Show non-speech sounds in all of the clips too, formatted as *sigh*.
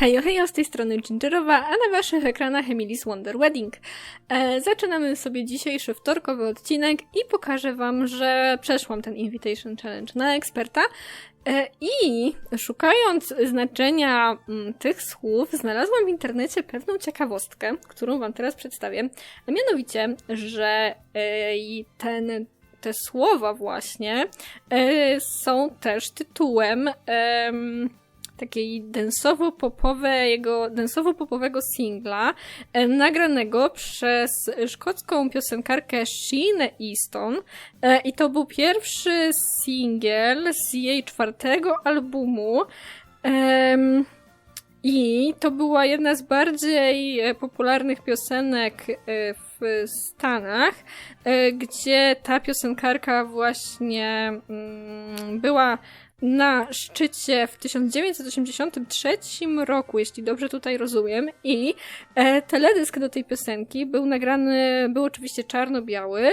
Hejo, hejo, z tej strony Gingerowa, a na waszych ekranach Emily's Wonder Wedding. E, zaczynamy sobie dzisiejszy wtorkowy odcinek i pokażę wam, że przeszłam ten Invitation Challenge na eksperta e, i szukając znaczenia m, tych słów znalazłam w internecie pewną ciekawostkę, którą wam teraz przedstawię, a mianowicie, że e, ten te słowa właśnie e, są też tytułem takiej densowo-popowego, densowo-popowego singla nagranego przez szkocką piosenkarkę Sheen Easton. E, i to był pierwszy singiel z jej czwartego albumu. I to była jedna z bardziej e, popularnych piosenek e, w Stanach, gdzie ta piosenkarka właśnie mm, była na szczycie w 1983 roku, jeśli dobrze tutaj rozumiem, i e, teledysk do tej piosenki był nagrany, był oczywiście czarno-biały.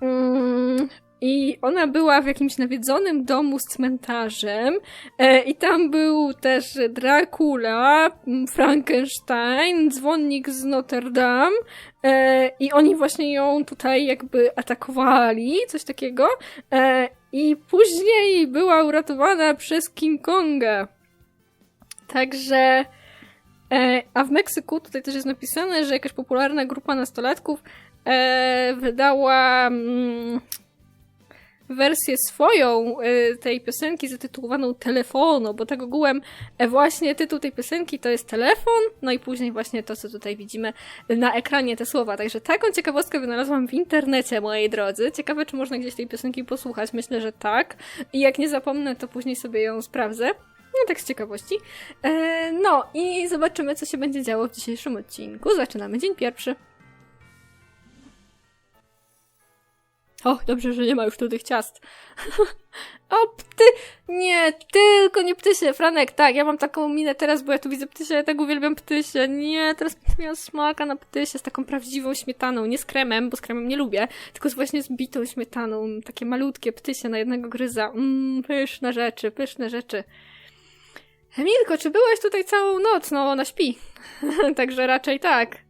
Mm, i ona była w jakimś nawiedzonym domu z cmentarzem e, i tam był też Dracula, Frankenstein, dzwonnik z Notre Dame e, i oni właśnie ją tutaj jakby atakowali, coś takiego e, i później była uratowana przez King Konga. Także e, a w Meksyku tutaj też jest napisane, że jakaś popularna grupa nastolatków e, wydała mm, wersję swoją y, tej piosenki zatytułowaną Telefono, bo tak ogółem e, właśnie tytuł tej piosenki to jest telefon, no i później właśnie to, co tutaj widzimy na ekranie, te słowa. Także taką ciekawostkę wynalazłam w internecie, moi drodzy. Ciekawe, czy można gdzieś tej piosenki posłuchać. Myślę, że tak. I jak nie zapomnę, to później sobie ją sprawdzę. No tak z ciekawości. E, no i zobaczymy, co się będzie działo w dzisiejszym odcinku. Zaczynamy dzień pierwszy. O, dobrze, że nie ma już tu tych ciast. *laughs* o, pty! Nie, tylko nie ptysie, Franek, tak, ja mam taką minę teraz, bo ja tu widzę ptysie, ja tak uwielbiam ptysie. Nie, teraz będę miała smaka na ptysie z taką prawdziwą śmietaną, nie z kremem, bo z kremem nie lubię, tylko z właśnie z bitą śmietaną, takie malutkie ptysie na jednego gryza. Mmm, pyszne rzeczy, pyszne rzeczy. Emilko, czy byłaś tutaj całą noc? No, ona śpi. *laughs* Także raczej tak.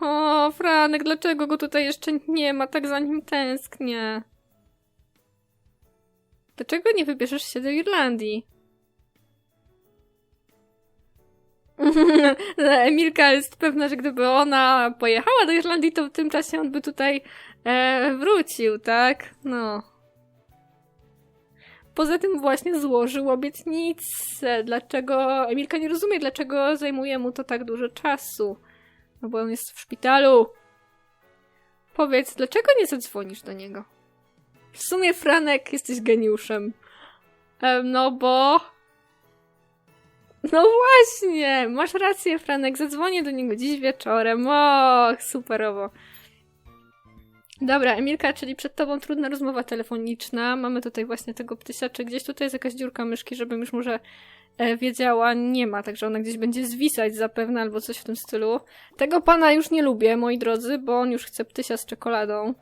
O, Franek, dlaczego go tutaj jeszcze nie ma? Tak za nim tęsknię. Dlaczego nie wybierzesz się do Irlandii? *laughs* Emilka jest pewna, że gdyby ona pojechała do Irlandii, to w tym czasie on by tutaj e, wrócił, tak? No. Poza tym właśnie złożył obietnicę. Dlaczego... Emilka nie rozumie, dlaczego zajmuje mu to tak dużo czasu. No bo on jest w szpitalu. Powiedz, dlaczego nie zadzwonisz do niego? W sumie, Franek, jesteś geniuszem. Em, no bo... No właśnie! Masz rację, Franek. Zadzwonię do niego dziś wieczorem. Och, superowo. Dobra, Emilka, czyli przed tobą trudna rozmowa telefoniczna. Mamy tutaj właśnie tego ptysia. Czy gdzieś tutaj jest jakaś dziurka myszki, żebym już może wiedziała? Nie ma, także ona gdzieś będzie zwisać zapewne albo coś w tym stylu. Tego pana już nie lubię, moi drodzy, bo on już chce ptysia z czekoladą.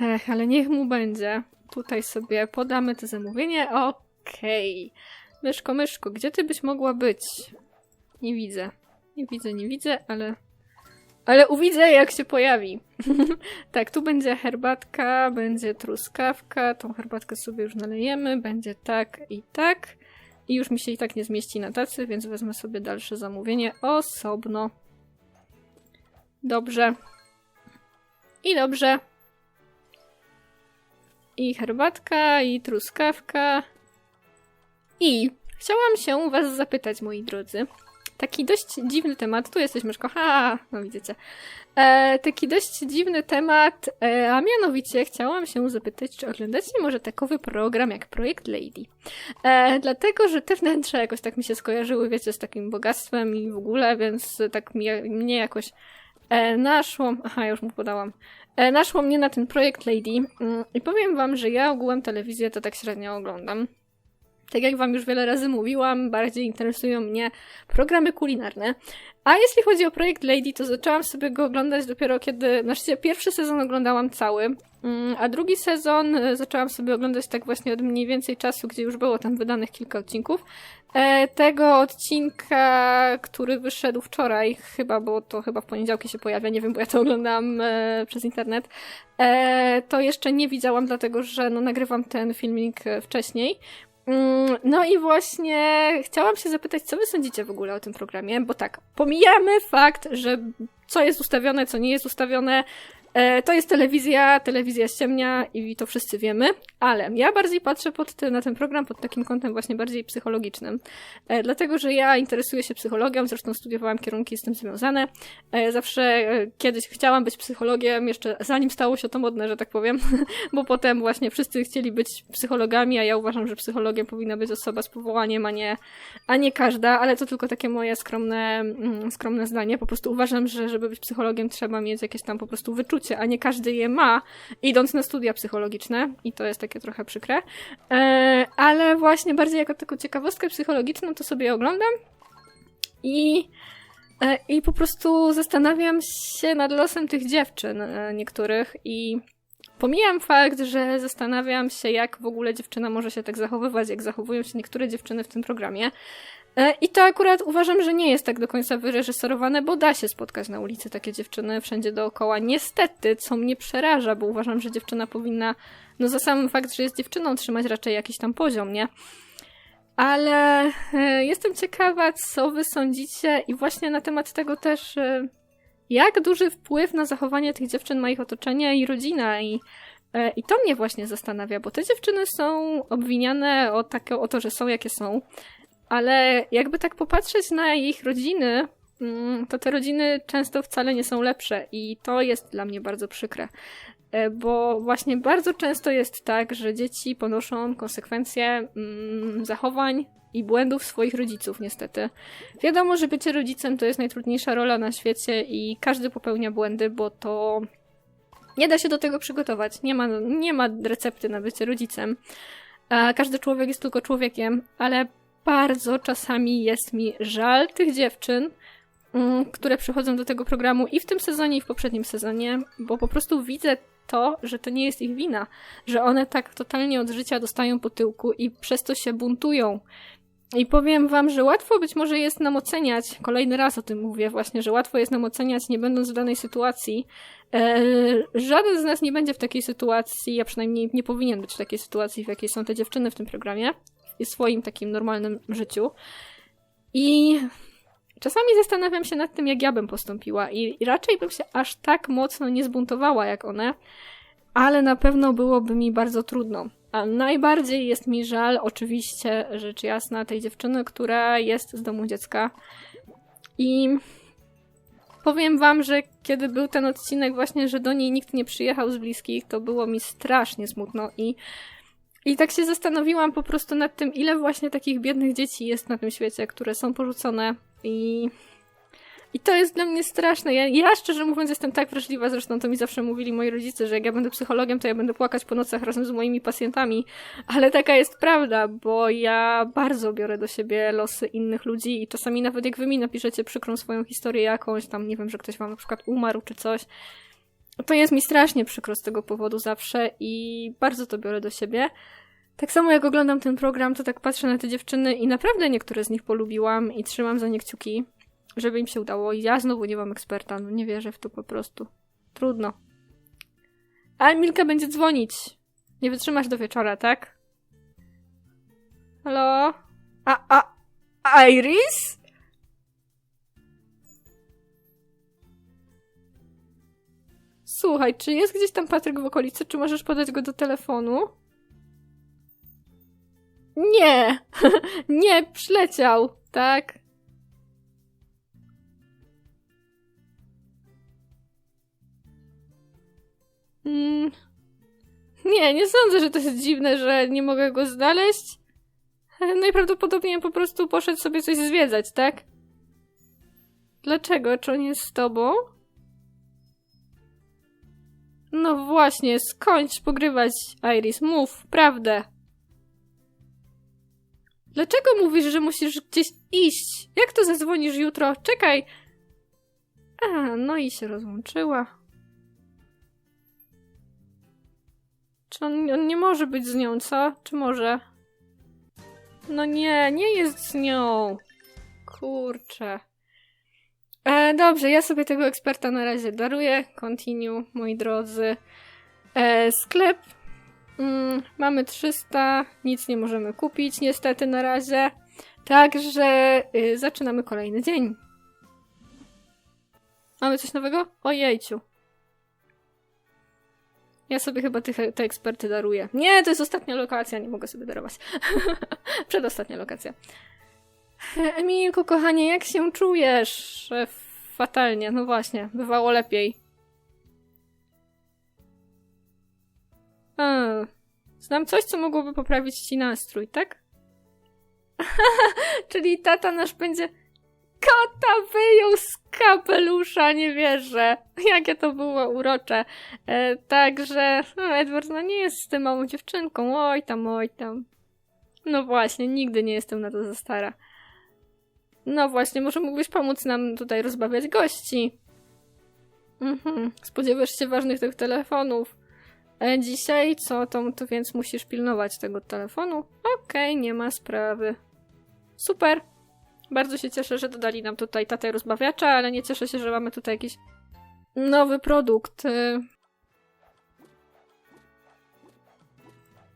Ech, ale niech mu będzie. Tutaj sobie podamy to zamówienie. Okej. Myszko, myszko, gdzie ty byś mogła być? Nie widzę. Nie widzę, nie widzę, ale... Ale uwidzę, jak się pojawi. *laughs* tak, tu będzie herbatka, będzie truskawka. Tą herbatkę sobie już nalejemy. Będzie tak i tak. I już mi się i tak nie zmieści na tacy, więc wezmę sobie dalsze zamówienie osobno. Dobrze. I dobrze. I herbatka, i truskawka. I chciałam się was zapytać, moi drodzy. Taki dość dziwny temat. Tu jesteś, myszko. Ha, no widzicie. E, taki dość dziwny temat, e, a mianowicie chciałam się zapytać, czy oglądacie może takowy program jak Projekt Lady. E, dlatego, że te wnętrza jakoś tak mi się skojarzyły, wiecie, z takim bogactwem i w ogóle, więc tak mi, mnie jakoś e, naszło. Aha, już mu podałam. E, naszło mnie na ten Projekt Lady mm, i powiem wam, że ja ogółem telewizję to tak średnio oglądam. Tak jak Wam już wiele razy mówiłam, bardziej interesują mnie programy kulinarne. A jeśli chodzi o projekt Lady, to zaczęłam sobie go oglądać dopiero kiedy, znaczy pierwszy sezon oglądałam cały, mm, a drugi sezon e, zaczęłam sobie oglądać tak właśnie od mniej więcej czasu, gdzie już było tam wydanych kilka odcinków. E, tego odcinka, który wyszedł wczoraj, chyba, bo to chyba w poniedziałki się pojawia, nie wiem, bo ja to oglądam e, przez internet, to jeszcze nie widziałam, dlatego że no, nagrywam ten filmik wcześniej. Mm, no i właśnie chciałam się zapytać, co wy sądzicie w ogóle o tym programie, bo tak, pomijamy fakt, że co jest ustawione, co nie jest ustawione, to jest telewizja, telewizja ściemnia i to wszyscy wiemy, ale ja bardziej patrzę pod te, na ten program pod takim kątem właśnie bardziej psychologicznym. E, dlatego, że ja interesuję się psychologią, zresztą studiowałam kierunki z tym związane. E, zawsze kiedyś chciałam być psychologiem, jeszcze zanim stało się to modne, że tak powiem, *laughs* bo potem właśnie wszyscy chcieli być psychologami, a ja uważam, że psychologiem powinna być osoba z powołaniem, a nie, a nie każda, ale to tylko takie moje skromne, mm, skromne zdanie. Po prostu uważam, że żeby być psychologiem trzeba mieć jakieś tam po prostu wyczucie a nie każdy je ma, idąc na studia psychologiczne i to jest takie trochę przykre. E, ale właśnie bardziej jako taką ciekawostkę psychologiczną to sobie oglądam i e, i po prostu zastanawiam się nad losem tych dziewczyn e, niektórych i pomijam fakt, że zastanawiam się, jak w ogóle dziewczyna może się tak zachowywać, jak zachowują się niektóre dziewczyny w tym programie. E, I to akurat uważam, że nie jest tak do końca wyreżyserowane, bo da się spotkać na ulicy takie dziewczyny wszędzie dookoła. Niestety, co mnie przeraża, bo uważam, że dziewczyna powinna, no za sam fakt, że jest dziewczyną, trzymać raczej jakiś tam poziom, nie? Ale e, jestem ciekawa, co wy sądzicie i właśnie na temat tego też, e, jak duży wpływ na zachowanie tych dziewczyn ma ich otoczenie i rodzina i i to mnie właśnie zastanawia, bo te dziewczyny są obwiniane o, takie, o to, że są jakie są. Ale jakby tak popatrzeć na ich rodziny, mm, to te rodziny często wcale nie są lepsze i to jest dla mnie bardzo przykre. E, bo właśnie bardzo często jest tak, że dzieci ponoszą konsekwencje mm, zachowań i błędów swoich rodziców, niestety. Wiadomo, że bycie rodzicem to jest najtrudniejsza rola na świecie i każdy popełnia błędy, bo to nie da się do tego przygotować. Nie ma, nie ma recepty na bycie rodzicem. A każdy człowiek jest tylko człowiekiem, ale bardzo czasami jest mi żal tych dziewczyn, mm, które przychodzą do tego programu i w tym sezonie, i w poprzednim sezonie, bo po prostu widzę to, że to nie jest ich wina, że one tak totalnie od życia dostają po tyłku i przez to się buntują. I powiem wam, że łatwo być może jest nam oceniać, kolejny raz o tym mówię właśnie, że łatwo jest nam oceniać, nie będąc w danej sytuacji. E, żaden z nas nie będzie w takiej sytuacji, ja przynajmniej nie powinien być w takiej sytuacji, w jakiej są te dziewczyny w tym programie i swoim takim normalnym życiu. I czasami zastanawiam się nad tym, jak ja bym postąpiła, i raczej bym się aż tak mocno nie zbuntowała jak one, ale na pewno byłoby mi bardzo trudno. A najbardziej jest mi żal, oczywiście, rzecz jasna, tej dziewczyny, która jest z domu dziecka. I powiem wam, że kiedy był ten odcinek właśnie, że do niej nikt nie przyjechał z bliskich, to było mi strasznie smutno i i tak się zastanowiłam po prostu nad tym, ile właśnie takich biednych dzieci jest na tym świecie, które są porzucone i... I to jest dla mnie straszne. Ja, ja szczerze mówiąc jestem tak wrażliwa, zresztą to mi zawsze mówili moi rodzice, że jak ja będę psychologiem, to ja będę płakać po nocach razem z moimi pacjentami. Ale taka jest prawda, bo ja bardzo biorę do siebie losy innych ludzi i czasami nawet jak wy mi napiszecie przykrą swoją historię jakąś, tam nie wiem, że ktoś wam na przykład umarł czy coś, to jest mi strasznie przykro z tego powodu zawsze i bardzo to biorę do siebie. Tak samo jak oglądam ten program, to tak patrzę na te dziewczyny i naprawdę niektóre z nich polubiłam i trzymam za nie kciuki, żeby im się udało. I ja znowu nie mam eksperta, no nie wierzę w to po prostu. Trudno. Ale Milka będzie dzwonić. Nie wytrzymasz do wieczora, tak? Halo? A, a, Iris? Słuchaj, czy jest gdzieś tam Patryk w okolicy? Czy możesz podać go do telefonu? Nie! *laughs* nie, przyleciał, tak? Mm. Nie, nie sądzę, że to jest dziwne, że nie mogę go znaleźć. Najprawdopodobniej po prostu poszedł sobie coś zwiedzać, tak? Dlaczego? Czy on jest z tobą? No właśnie, skończ pogrywać, Iris. Mów prawdę. Dlaczego mówisz, że musisz gdzieś iść? Jak to zadzwonisz jutro? Czekaj! A, no i się rozłączyła. Czy on, on nie może być z nią, co? Czy może? No nie, nie jest z nią. Kurczę. E, dobrze, ja sobie tego eksperta na razie daruję. Continue, moi drodzy. E, sklep. Mm, mamy 300, nic nie możemy kupić niestety na razie. Także y, zaczynamy kolejny dzień. Mamy coś nowego? Ojejciu. Ja sobie chyba tych, te eksperty daruję. Nie, to jest ostatnia lokacja, nie mogę sobie darować. *laughs* Przedostatnia lokacja. *laughs* Emilku, kochanie, jak się czujesz? Fatalnie, no właśnie, bywało lepiej. Znam coś, co mogłoby poprawić ci nastrój, tak? *laughs* Czyli tata nasz będzie kota wyjął z kapelusza, nie wierzę. *laughs* Jakie to było urocze. E, także no, Edward no, nie jest z tym małą dziewczynką. Oj tam, oj tam. No właśnie, nigdy nie jestem na to za stara. No właśnie, może mógłbyś pomóc nam tutaj rozbawiać gości. Mhm. Spodziewasz się ważnych tych telefonów. E, dzisiaj co, to, to więc musisz pilnować tego telefonu? Okej, nie ma sprawy. Super. Bardzo się cieszę, że dodali nam tutaj tatę rozbawiacza, ale nie cieszę się, że mamy tutaj jakiś nowy produkt. Y.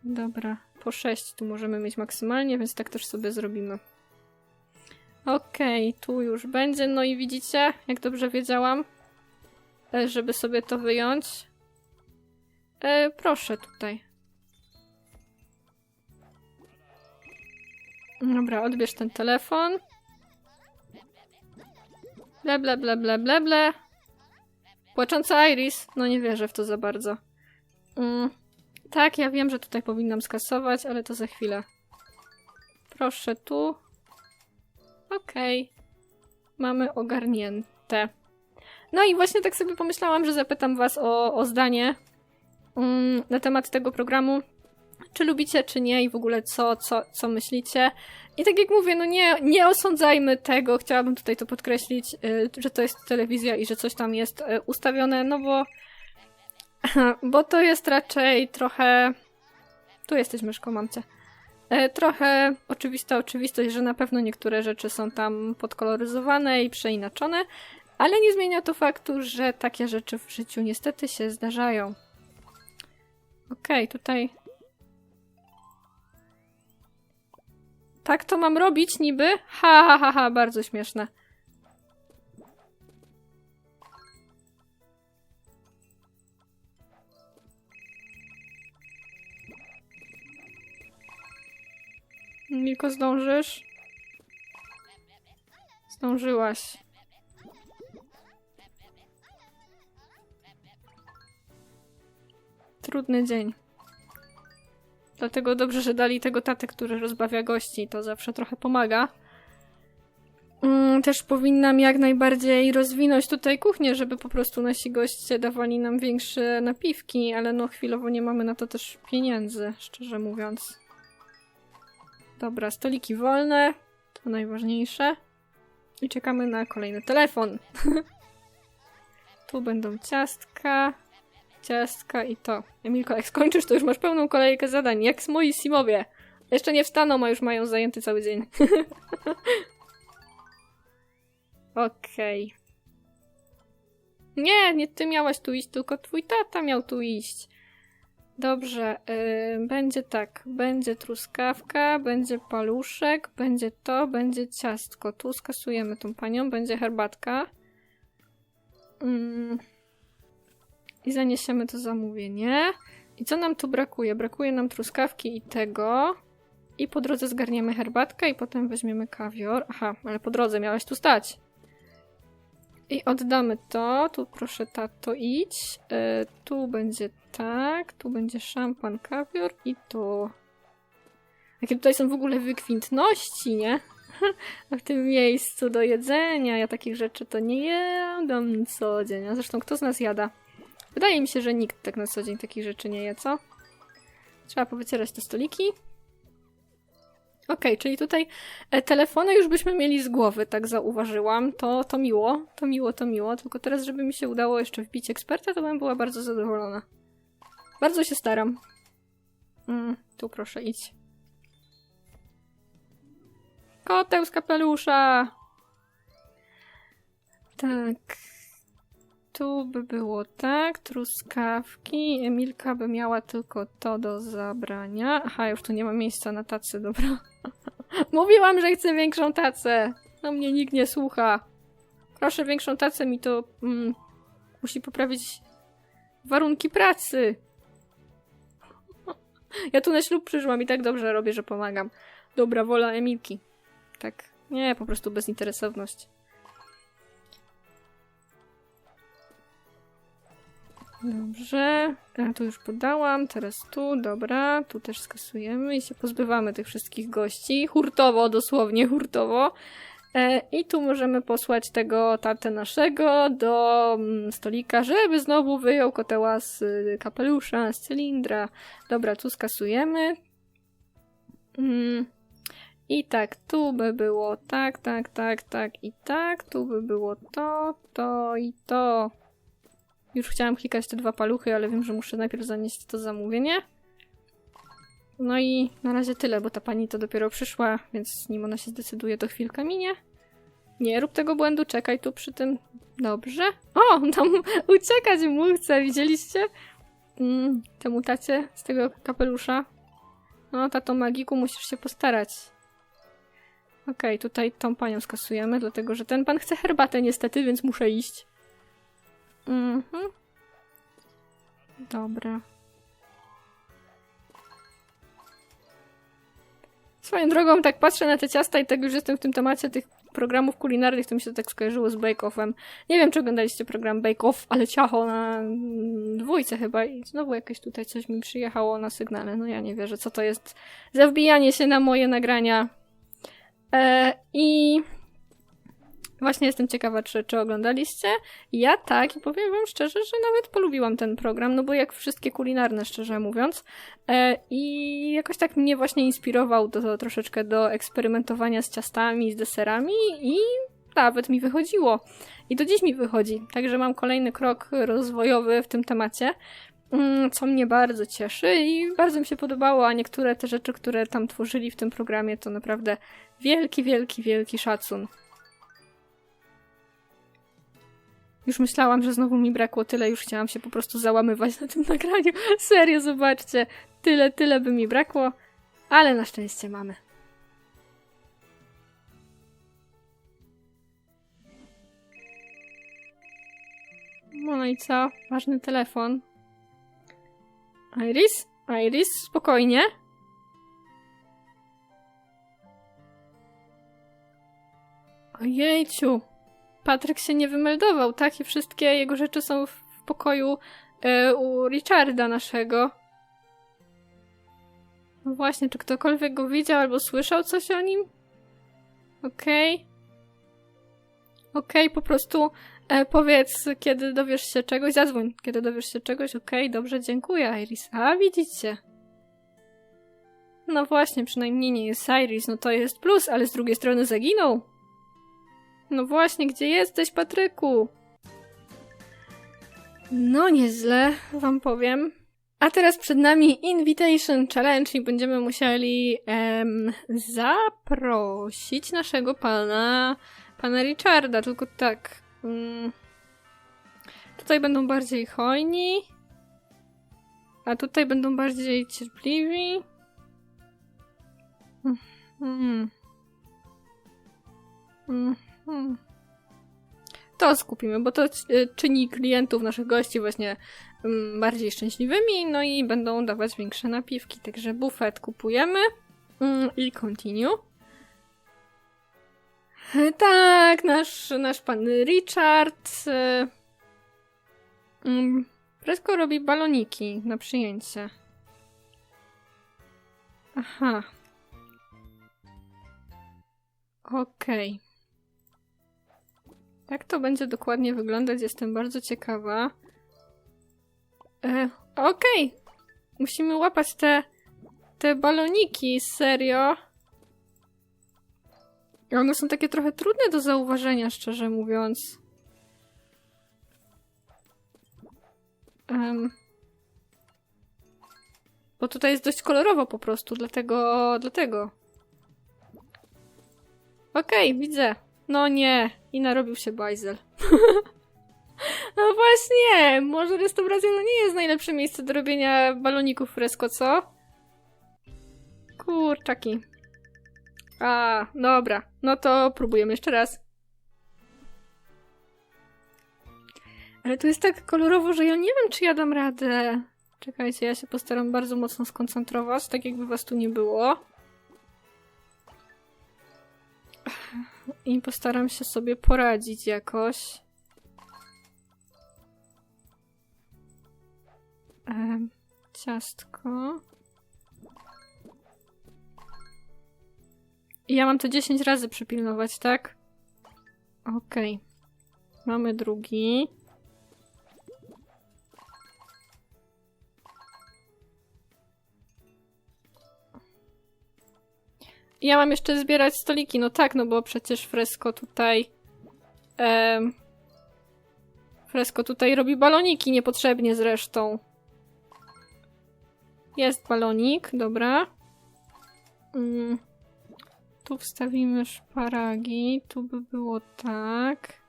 Dobra, po 6 tu możemy mieć maksymalnie, więc tak też sobie zrobimy. Okej, tu już będzie. No i widzicie, jak dobrze wiedziałam, e, żeby sobie to wyjąć. E, proszę tutaj. Dobra, odbierz ten telefon. Ble, ble, ble, ble, ble, ble. Płacząca Iris. No nie wierzę w to za bardzo. Mm. Tak, ja wiem, że tutaj powinnam skasować, ale to za chwilę. Proszę tu. Okej. Mamy ogarnięte. No i właśnie tak sobie pomyślałam, że zapytam was o, o zdanie mm, na temat tego programu. Czy lubicie, czy nie i w ogóle co, co, co myślicie. I tak jak mówię, no nie, nie osądzajmy tego, chciałabym tutaj to podkreślić, y, że to jest telewizja i że coś tam jest y, ustawione, no bo *laughs* bo to jest raczej trochę tu jesteś myszką. E, trochę oczywista oczywistość, że na pewno niektóre rzeczy są tam podkoloryzowane i przeinaczone, ale nie zmienia to faktu, że takie rzeczy w życiu niestety się zdarzają. Okej, okay, tutaj Tak to mam robić niby? Ha, ha, ha, ha, bardzo śmieszne. Miko, zdążysz? Zdążyłaś. Trudny dzień. Dlatego dobrze, że dali tego tatę, który rozbawia gości. To zawsze trochę pomaga. Mm, też powinnam jak najbardziej rozwinąć tutaj kuchnię, żeby po prostu nasi goście dawali nam większe napiwki, ale no chwilowo nie mamy na to też pieniędzy, szczerze mówiąc. Dobra, stoliki wolne, to najważniejsze. I czekamy na kolejny telefon. *laughs* tu będą ciastka ciastka i to. Emilko, jak skończysz, to już masz pełną kolejkę zadań, jak z moi simowie. Jeszcze nie wstaną, a już mają zajęty cały dzień. *laughs* Okej. Okay. Nie, nie ty miałaś tu iść, tylko twój tata miał tu iść. Dobrze, yy, będzie tak. Będzie truskawka, będzie paluszek, będzie to, będzie ciastko. Tu skasujemy tą panią, będzie herbatka. Yy i zaniesiemy to zamówienie. I co nam tu brakuje? Brakuje nam truskawki i tego. I po drodze zgarniemy herbatkę i potem weźmiemy kawior. Aha, ale po drodze miałaś tu stać. I oddamy to. Tu proszę tato idź. Yy, tu będzie tak. Tu będzie szampan, kawior i tu. Jakie tutaj są w ogóle wykwintności, nie? *laughs* w tym miejscu do jedzenia. Ja takich rzeczy to nie jadam co dzień. A zresztą kto z nas jada? Wydaje mi się, że nikt tak na co dzień takich rzeczy nie je, co? Trzeba powycierać te stoliki. Okej, czyli tutaj e, telefony już byśmy mieli z głowy, tak zauważyłam. To, to miło, to miło, to miło. Tylko teraz, żeby mi się udało jeszcze wbić eksperta, to bym była bardzo zadowolona. Bardzo się staram. Mm, tu proszę, idź. Koteł z kapelusza! Tak. Tu by było tak, truskawki. Emilka by miała tylko to do zabrania. Aha, już tu nie ma miejsca na tacy, dobra. *laughs* Mówiłam, że chcę większą tacę. No mnie nikt nie słucha. Proszę większą tacę, mi to mm, musi poprawić warunki pracy. Ja tu na ślub przyszłam i tak dobrze robię, że pomagam. Dobra wola Emilki. Tak. Nie, po prostu bezinteresowność. Dobrze. A tu już podałam, teraz tu, dobra. Tu też skasujemy i się pozbywamy tych wszystkich gości. Hurtowo, dosłownie hurtowo. E, I tu możemy posłać tego tatę naszego do mm, stolika, żeby znowu wyjął koteła z y, kapelusza, z cylindra. Dobra, tu skasujemy. Mm. I tak, tu by było tak, tak, tak, tak i tak. Tu by było to, to i to. Już chciałam klikać te dwa paluchy, ale wiem, że muszę najpierw zanieść to zamówienie. No i na razie tyle, bo ta pani to dopiero przyszła, więc nim ona się zdecyduje, to chwilka minie. Nie rób tego błędu, czekaj tu przy tym. Dobrze. O, tam *laughs* uciekać mu chce, widzieliście? Mm, temu tacie z tego kapelusza. No, tato magiku, musisz się postarać. Okej, tutaj tą panią skasujemy, dlatego że ten pan chce herbatę niestety, więc muszę iść. Mhm. Dobra. Swoją drogą, tak patrzę na te ciasta i tak już jestem w tym temacie tych programów kulinarnych, to mi się tak skojarzyło z Bake Offem. Nie wiem, czy oglądaliście program Bake Off, ale ciacho na dwójce chyba i znowu jakieś tutaj coś mi przyjechało na sygnale. No ja nie wierzę, co to jest za wbijanie się na moje nagrania. E, I właśnie jestem ciekawa, czy, czy oglądaliście. Ja tak i powiem wam szczerze, że nawet polubiłam ten program, no bo jak wszystkie kulinarne, szczerze mówiąc. E, I jakoś tak mnie właśnie inspirował do troszeczkę do eksperymentowania z ciastami, z deserami i nawet mi wychodziło. I do dziś mi wychodzi. Także mam kolejny krok rozwojowy w tym temacie, mm, co mnie bardzo cieszy i bardzo mi się podobało, a niektóre te rzeczy, które tam tworzyli w tym programie, to naprawdę wielki, wielki, wielki szacun. Już myślałam, że znowu mi brakło tyle, już chciałam się po prostu załamywać na tym *laughs* nagraniu. Serio, zobaczcie. Tyle, tyle by mi brakło, ale na szczęście mamy. No i co? Ważny telefon. Iris? Iris, spokojnie. Ojejciu. Patryk się nie wymeldował, tak? I wszystkie jego rzeczy są w pokoju e, u Richarda naszego. No właśnie, czy ktokolwiek go widział albo słyszał coś o nim? Okej. Okay. Okej, okay, po prostu e, powiedz, kiedy dowiesz się czegoś, zadzwoń, kiedy dowiesz się czegoś. Okej, okay, dobrze, dziękuję, Iris. A, widzicie. No właśnie, przynajmniej nie jest Iris, no to jest plus, ale z drugiej strony zaginął. No właśnie, gdzie jesteś, Patryku? No nieźle, wam powiem. A teraz przed nami Invitation Challenge i będziemy musieli em, zaprosić naszego pana, pana Richarda, tylko tak. Mm, tutaj będą bardziej hojni, a tutaj będą bardziej cierpliwi. Mm. Mm. Mm. Hmm. To skupimy, bo to czyni klientów, naszych gości właśnie mm, bardziej szczęśliwymi, no i będą dawać większe napiwki. Także bufet kupujemy mm, i continue. Tak, nasz, nasz pan Richard Presko mm, robi baloniki na przyjęcie. Aha. Okej. Okay. Jak to będzie dokładnie wyglądać, jestem bardzo ciekawa. E, Okej. Okay. Musimy łapać te, te baloniki, serio. I one są takie trochę trudne do zauważenia, szczerze mówiąc. Em. Bo tutaj jest dość kolorowo po prostu, dlatego, dlatego. Okej, widzę. No nie, i narobił się bajzel. *laughs* no właśnie, może restauracja to nie jest najlepsze miejsce do robienia baloników fresco, co? Kurczaki. A, dobra. No to próbujemy jeszcze raz. Ale tu jest tak kolorowo, że ja nie wiem, czy ja dam radę. Czekajcie, ja się postaram bardzo mocno skoncentrować, tak jakby was tu nie było. I postaram się sobie poradzić jakoś. Em, ciastko. I ja mam to 10 razy przypilnować, tak? Okej. Mamy drugi. Ja mam jeszcze zbierać stoliki, no tak, no bo przecież fresko tutaj. Em, fresko tutaj robi baloniki niepotrzebnie zresztą. Jest balonik, dobra. Mm. Tu wstawimy szparagi, tu by było tak.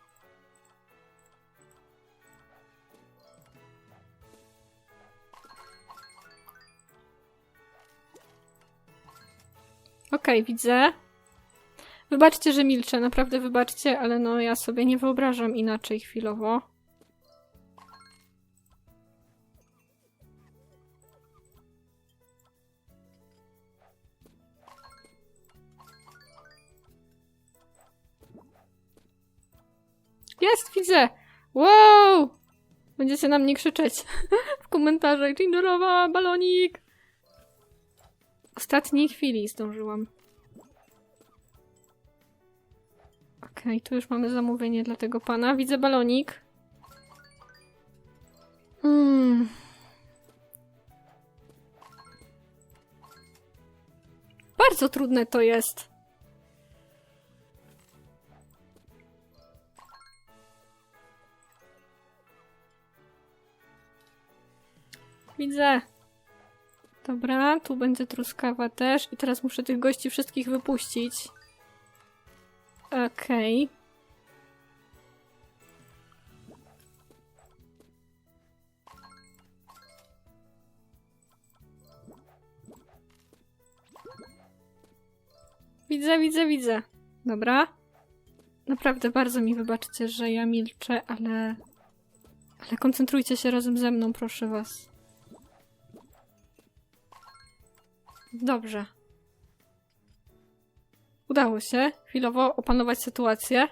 Okej, widzę. Wybaczcie, że milczę, naprawdę wybaczcie, ale no ja sobie nie wyobrażam inaczej chwilowo. Jest, widzę! Wow! Będziecie na mnie krzyczeć *laughs* w komentarzach. Gingerowa, balonik! Ostatniej chwili zdążyłam. Okej, tu już mamy zamówienie dla tego pana. Widzę balonik. Mm. Bardzo trudne to jest. Widzę. Dobra, tu będzie truskawa też. I teraz muszę tych gości wszystkich wypuścić. Okej. Widzę, widzę, widzę. Dobra. Naprawdę bardzo mi wybaczcie, że ja milczę, ale... Ale koncentrujcie się razem ze mną, proszę was. Dobrze. Udało się chwilowo opanować sytuację.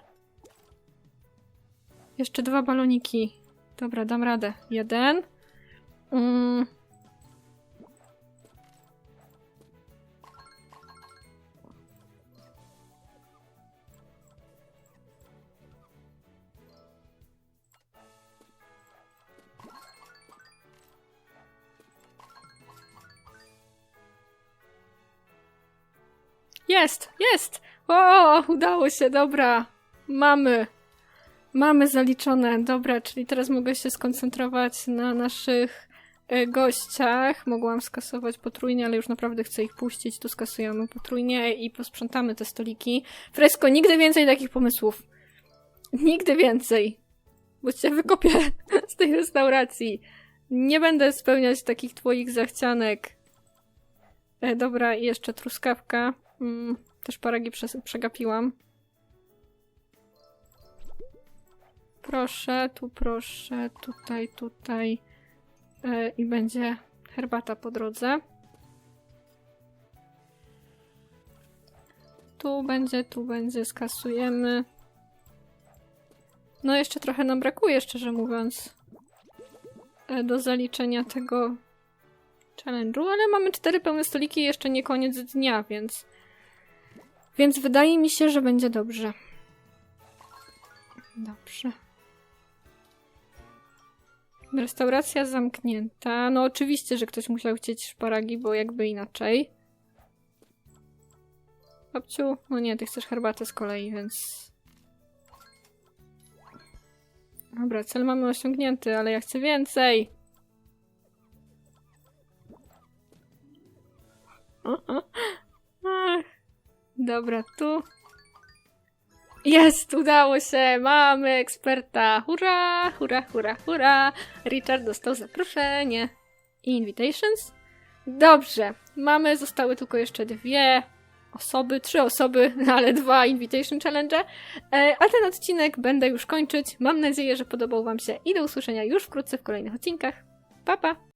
Jeszcze dwa baloniki. Dobra, dam radę. Jeden. Mm. Jest, jest! O, udało się, dobra. Mamy. Mamy zaliczone, dobra, czyli teraz mogę się skoncentrować na naszych e, gościach. Mogłam skasować potrójnie, ale już naprawdę chcę ich puścić. Tu skasujemy potrójnie i posprzątamy te stoliki. Fresko, nigdy więcej takich pomysłów. Nigdy więcej. Bo cię wykopię *laughs* z tej restauracji. Nie będę spełniać takich twoich zachcianek. E, dobra, i jeszcze truskawka. Mm, też paragi przegapiłam. Proszę, tu proszę, tutaj, tutaj. E, I będzie herbata po drodze. Tu będzie, tu będzie, skasujemy. No jeszcze trochę nam brakuje, szczerze mówiąc, e, do zaliczenia tego challenge'u, ale mamy cztery pełne stoliki i jeszcze nie koniec dnia, więc więc wydaje mi się, że będzie dobrze. Dobrze. Restauracja zamknięta. No oczywiście, że ktoś musiał chcieć szparagi, bo jakby inaczej. Babciu, no nie, ty chcesz herbatę z kolei, więc... Dobra, cel mamy osiągnięty, ale ja chcę więcej. Dobra, tu. Jest, udało się, mamy eksperta. Hurra, hurra, hurra, hurra. Richard dostał zaproszenie. Invitations? Dobrze, mamy, zostały tylko jeszcze dwie osoby, trzy osoby, *laughs* ale dwa Invitation Challenge. E, a ten odcinek będę już kończyć. Mam nadzieję, że podobał Wam się i do usłyszenia już wkrótce w kolejnych odcinkach. Pa, pa!